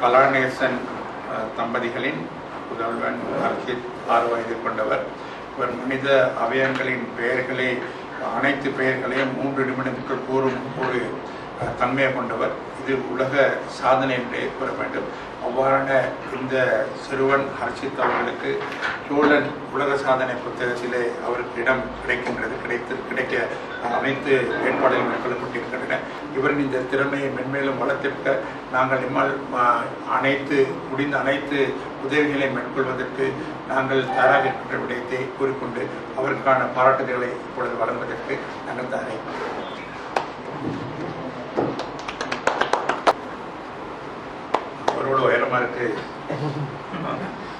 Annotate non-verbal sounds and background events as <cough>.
கலாநேசன் தம்பதிகளின் புதல்வன் அர்ச்சித் ஆறு வயது கொண்டவர் இவர் மனித அவயங்களின் பெயர்களை அனைத்து பெயர்களையும் மூன்று தன்மையை கொண்டவர். இது உலக சாதனை என்றே கூற வேண்டும். அவ்வாறான இந்த சிறுவன் ஹர்ஷித் அவர்களுக்கு சோழன் உலக சாதனை புத்தகத்திலே அவருக்கு இடம் கிடைக்கின்றது. கிடைத்து கிடைக்க அனைத்து ஏற்பாடுகள் மேற்கொள்ளப்பட்டிருக்கின்றன. இவரின் இந்த திறமையை மென்மேலும் வளர்த்திருக்க நாங்கள் இம்மால் அனைத்து முடிந்த அனைத்து உதவிகளை மேற்கொள்வதற்கு நாங்கள் தயாராக இருக்கின்ற விடயத்தை கூறிக்கொண்டு அவருக்கான பாராட்டுதல்களை இப்பொழுது வழங்குவதற்கு நாங்கள் தயாராக 말그 <laughs>